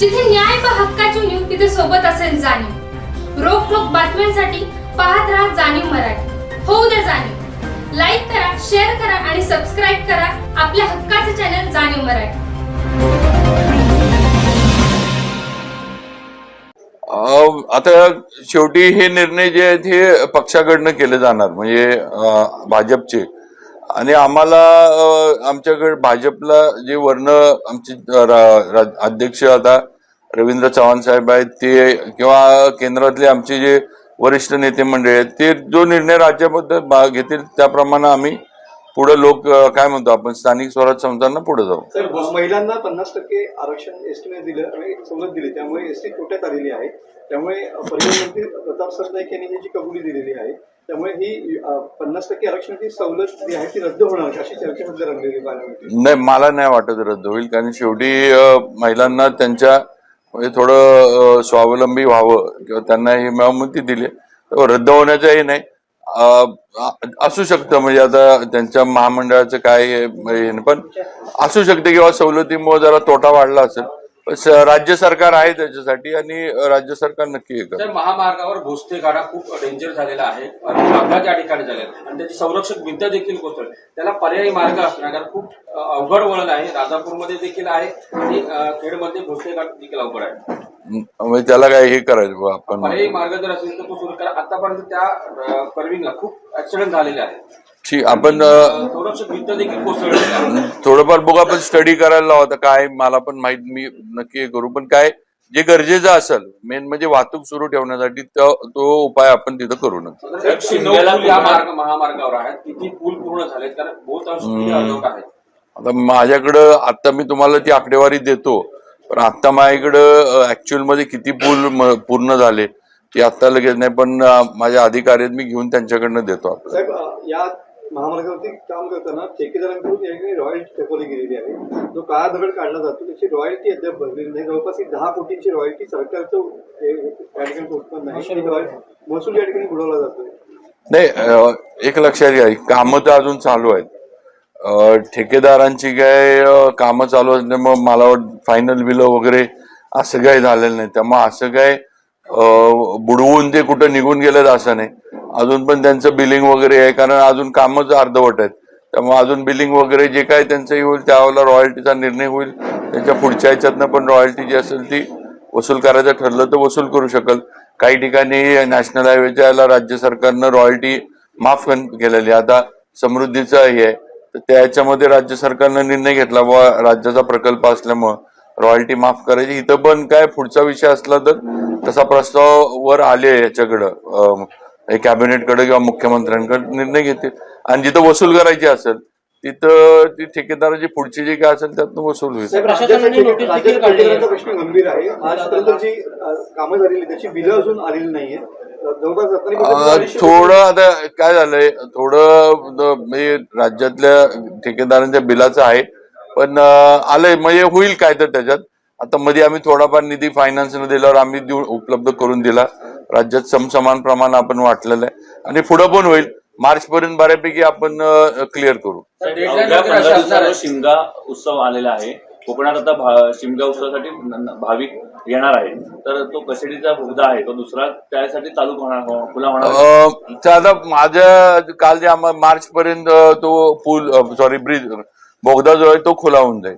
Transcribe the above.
जिथे न्याय व हक्काची न्यूज तिथे सोबत असेल जाणीव. रोखोक बातम्यांसाठी पाहत राहा जाणीव मराठी. होऊ द्या जाणीव. लाईक करा शेअर करा आणि सबस्क्राईब करा आपल्या हक्काचे चॅनल जाणीव मराठी. आता शेवटी हे निर्णय जे आहेत हे पक्षाकडनं केले जाणार म्हणजे भाजपचे. आणि आम्हाला आमच्याकडे भाजपला जे वर्ण आमचे अध्यक्ष आता रवींद्र चव्हाण साहेब आहेत ते किंवा केंद्रातले आमचे जे वरिष्ठ नेते मंडळी आहेत ते जो निर्णय राज्याबद्दल घेतील त्याप्रमाणे आम्ही पुढे लोक काय म्हणतो आपण स्थानिक स्वराज्य संस्थांना पुढे जाऊ सर महिलांना पन्नास टक्के आरक्षण एसटीने दिलं आणि सवलत दिली त्यामुळे एसटी तोट्यात आलेली आहे त्यामुळे परिवहन मंत्री प्रताप सरनाईक यांनी ही जी कबुली दिलेली आहे त्यामुळे ही पन्नास टक्के आरक्षणाची सवलत जी आहे ती रद्द होणार? अशी चर्चा सध्या रंगलेली नाही मला नाही वाटत रद्द होईल कारण शेवटी महिलांना त्यांच्या म्हणजे थोडं स्वावलंबी व्हावं किंवा त्यांना ही मेहमती दिली. हो, रद्द होण्याचंही नाही. असू शकतं म्हणजे आता त्यांच्या महामंडळाचं काय हे पण असू शकते किंवा सवलतीमुळे जरा तोटा वाढला असेल राज्य सरकार आहे त्याच्यासाठी आणि राज्य सरकार नक्की तर महामार्गावर भोसते गाडा खूप डेंजर झालेला आहे आणि अपघात या ठिकाणी झाले आहेत. आणि त्याची संरक्षक भिंत देखील कोसळली त्याला पर्यायी मार्ग असणार कारण खूप अ, अवघड वळण आहे. राजापूरमध्ये देखील आहे आणि अ, खेडमध्ये भोसते घाट देखील अवघड आहे. म्हणजे त्याला काय हे करायचं बुवा आपण पर्यायी मार्ग जर असेल तर तो सुरू करा. आतापर्यंत त्या कर्विंगला खूप ऍक्सिडेंट झालेले आहेत. ठीक आपण थोडंफार बघू आपण स्टडी करायला लावता काय मला पण माहीत मी नक्की करू. पण काय जे गरजेचं असेल मेन म्हणजे वाहतूक सुरू ठेवण्यासाठी तो तो उपाय आपण तिथं करू नका. आता माझ्याकडं आता मी तुम्हाला ती आकडेवारी देतो. पण आता माझ्याकडं ऍक्च्युअलमध्ये किती पूल पूर्ण झाले ते आता लगेच नाही पण माझ्या अधिकारी मी घेऊन त्यांच्याकडनं देतो. आपण महामार्गावरती काम करताना ठेकेदारांकडून या ठिकाणी रॉयल्टी ठेवली गेलेली आहे. जो काळा दगड काढला जातो त्याची रॉयल्टी अद्याप भरलेली नाही. जवळपास एक दहा कोटींची रॉयल्टी सरकारचं हे या ठिकाणी उत्पन्न आहे महसूल या ठिकाणी बुडवला जातोय. नाही एक लक्षात घ्या कामं तर अजून चालू आहेत. ठेकेदारांची काय कामं चालू असल्यामुळे मला वाटतं फायनल बिल वगैरे असं काही झालेलं नाही. त्यामुळे असं काय बुडवून ते कुठं निघून गेलेत असं नाही. अजून पण त्यांचं बिलिंग वगैरे आहे कारण अजून कामच अर्धवट आहेत. त्यामुळे अजून बिलिंग वगैरे जे काय त्यांचं होईल त्यावेळेला रॉयल्टीचा निर्णय होईल. त्यांच्या पुढच्या ह्याच्यातनं पण रॉयल्टी जी असेल ती वसूल करायचं ठरलं तर वसूल करू शकल. काही ठिकाणी नॅशनल हायवेच्या याला राज्य सरकारनं रॉयल्टी माफ केलेली. आहे. आता समृद्धीचं हे आहे. तर त्याच्यामध्ये राज्य सरकारनं निर्णय घेतला व राज्याचा प्रकल्प असल्यामुळं रॉयल्टी माफ करायची. इथं पण काय पुढचा विषय असला तर तसा प्रस्ताव वर आले याच्याकडं. कॅबिनेटकडे किंवा मुख्यमंत्र्यांकडे निर्णय घेतील. आणि जिथं वसूल करायची असेल तिथं ती ठेकेदाराची पुढची जी काय असेल त्यातनं वसूल होईल. प्रश्न गंभीर आहे. आजपर्यंत जी कामं झालेली त्याची बिलं अजून आलेली नाहीये. थोडं आता काय झालंय थोडं म्हणजे राज्यातल्या ठेकेदारांच्या बिलाचं आहे. पण आलंय म्हणजे होईल काय तर त्याच्यात. आता मध्ये आम्ही थोडाफार निधी फायनान्सनं दिल्यावर आम्ही उपलब्ध करून दिला. राज्यात समसमान प्रमाण आपण वाटलेलं आहे. आणि पुढं पण होईल. मार्च पर्यंत बऱ्यापैकी आपण क्लिअर करू. शिमगा उत्सव आलेला आहे. कोकणात आता शिमगा उत्सवासाठी भाविक येणार आहे तर तो कसेडीचा बोगदा आहे तो दुसरा त्यासाठी चालू होणार हो- खुला होणार आता माझ्या काल जे मार्च पर्यंत तो पूल सॉरी ब्रिज बोगदा जो आहे तो खुला होऊन जाईल.